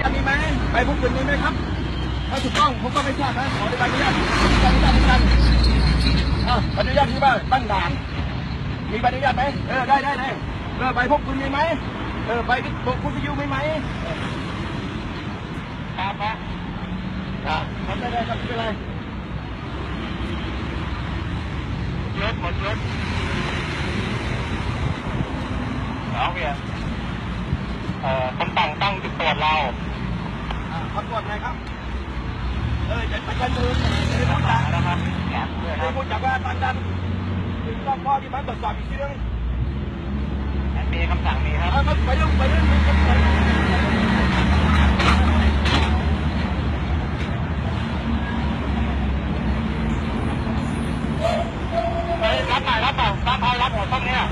ญาตมีไหมใบพกปืนมีไหมครับ ถ้าถูกต้องผมก็ไม่ทราบนะขอใบอนุญาตใบอนุญาตเหมือนกันอะใบอนุญาตที่ว่าตั้งด่าน มีใบอนุญาตไหมเออได้ได้ได้เออใบพกปืนมีไหมเออใบพกคุณยูมีไหมครับครับอะทำได้ได้ครับไม่เป็นไรรถหมดรถเอาเพีย เอ่อคนตั้งตั้งจุดตรวจเราอ่าครับตรวจไงครับ เออจะประกันตัวจะได้พูดจานะครับแอบด้วยจะคได้รับพูดจากว่าตั้งดันถึงต้องข้อที่มันตรวจสอบอีกทีนึงมีคำสั่งมีครับเอามาไปเรื่องไปเรื่องไปเรื่อง เฮ้ยรับหน่อยรับหน่อยรับเอารับหมดต้นเนี้ย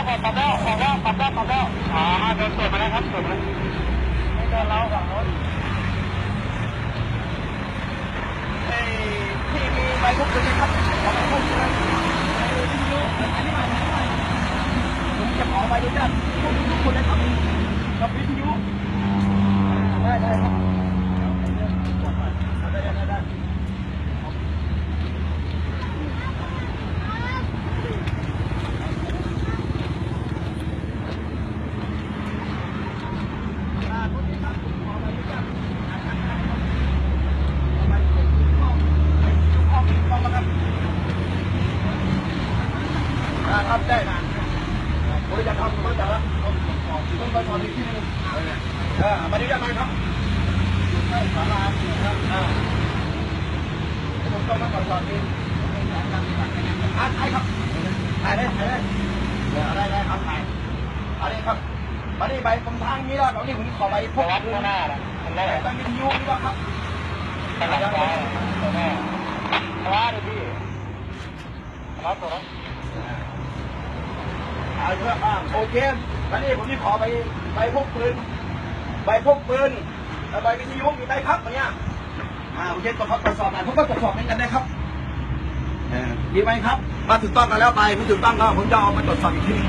รับหมดตัดแล้วตัดแล้วตัดแล้วตัดแล้วอ่าโดนตรวจมาแล้วครับตรวจมาแล้วไม่โดนเราฝั่งโน้นไอ้ที่มีใบพกปืนนะครับขอใบพกปืนไอ้วิทยุอันนี้มาอันนี้มาผมจะขอใบอนุญาตพวกทุกคนเลยครับกับวิทยุได้ได้ครับได้ได้ได้ได้อ่าพวกนี้ครับขอใบอนุญาต ครับได้นะผมจะทำผมจะรับต้องไปสอนอีกที่นึงเออมาดีกันไหมครับสาราครับอ่าผมต้องมาสอนสอนเองอ่าใช่ครับถ่ายได้ถ่ายได้ได้ได้ครับถ่ายอันนี้ครับมาดีใบผมทางนี้แล้วตอนนี้ผมขอใบพวกข้างหน้านะข้างหน้าใบวิทยุนี่ว่าครับข้างหลังซ้ายข้างหน้าดิพี่รับตัวนะเอาเถอะอ่า โอเคแล้วนี่ผมนี่ขอใบใบพกปืนใบพกปืนใบวิทยุมีไหมครับอย่างเงี้ยอ่าโอเคตรวจสอบตรวจสอบหน่อยผมก็ตรวจสอบเหมือนกันนะครับเออมีไหมครับ มาถูกต้องกันแล้วไปไม่ถูกต้องก็ผมจะเอามาตรวจสอบอีกทีนึง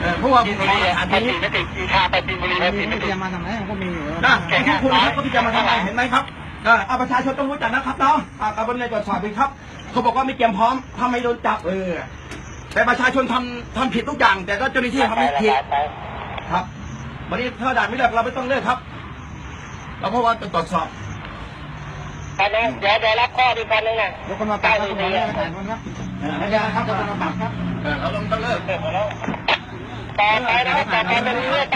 เออเพราะว่าผมขออ่านไปนี้ไม่ติดอีชาไปปีนบุรีไปปีนไม่ติดจะมาทำไรก็มีอยู่นะทุกคนนะครับก็พิจารณาทำไมเห็นไหมครับเออเอาประชาชนต้องรู้จักนะครับเนาะอ่ากระบวนการตรวจสอบดีครับ เขาบอกว่าไม่เตรียมพร้อมทำไมโดนจับเออ แต่ประชาชนทำทำผิดทุกอย่าง แต่ก็เจ้าหน้าที่ทำไม่ผิดครับ วันนี้ถ้าด่านไม่เลิกเราไม่ต้องเลิกครับ เราเพราะว่าจะตรวจสอบคันนึงเดี๋ยวเดี๋ยวรับข้อดีคันนึงนะยกคนมาปรับครับผมไม่ได้ถ่ายคนครับเออไม่ได้ครับยกคนมาปรับครับ เออเราต้องต้องเลิกเสร็จหมดแล้วต่อไปนะต่อไปเป็นเรื่อง